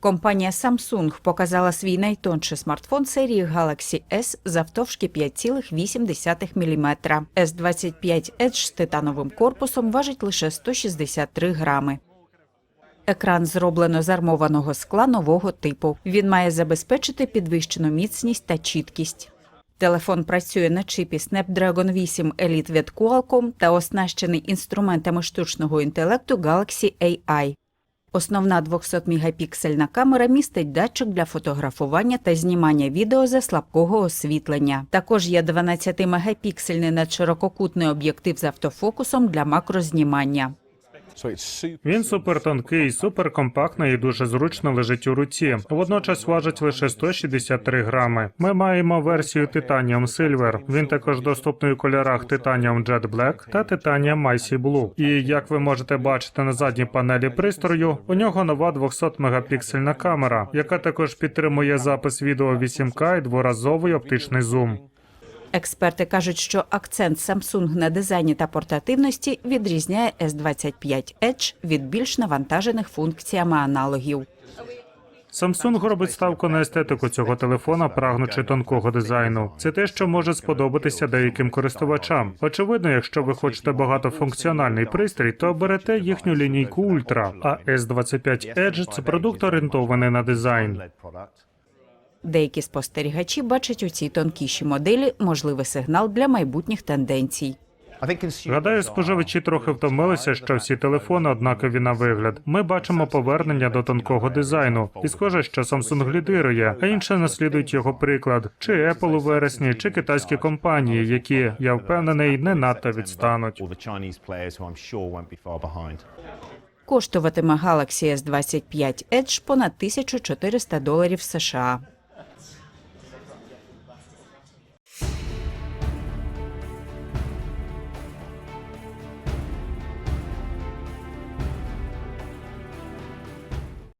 Компанія Samsung показала свій найтонший смартфон серії Galaxy S завтовшки 5,8 мм. S25 Edge з титановим корпусом важить лише 163 грами. Екран зроблено з армованого скла нового типу. Він має забезпечити підвищену міцність та чіткість. Телефон працює на чипі Snapdragon 8 Elite від Qualcomm та оснащений інструментами штучного інтелекту Galaxy AI. Основна 200-мегапіксельна камера містить датчик для фотографування та знімання відео за слабкого освітлення. Також є 12-мегапіксельний надширококутний об'єктив з автофокусом для макрознімання. Він супертонкий, суперкомпактний і дуже зручно лежить у руці. Водночас важить лише 163 грами. Ми маємо версію Titanium Silver. Він також доступний у кольорах Titanium Jet Black та Titanium Icy Blue. І як ви можете бачити на задній панелі пристрою, у нього нова 200 мегапіксельна камера, яка також підтримує запис відео 8К і дворазовий оптичний зум. Експерти кажуть, що акцент Samsung на дизайні та портативності відрізняє S25 Edge від більш навантажених функціями аналогів. Samsung робить ставку на естетику цього телефона, прагнучи тонкого дизайну. Це те, що може сподобатися деяким користувачам. Очевидно, якщо ви хочете багатофункціональний пристрій, то оберете їхню лінійку Ultra, а S25 Edge – це продукт орієнтований на дизайн. Деякі спостерігачі бачать у цій тонкішій моделі можливий сигнал для майбутніх тенденцій. Гадаю, споживачі трохи втомилися, що всі телефони однакові на вигляд. Ми бачимо повернення до тонкого дизайну, і схоже, що Samsung лідирує, а інші наслідують його приклад, чи Apple у вересні, чи китайські компанії, які я впевнений не надто відстануть. Коштуватиме Galaxy S25 Edge понад 1400 доларів США.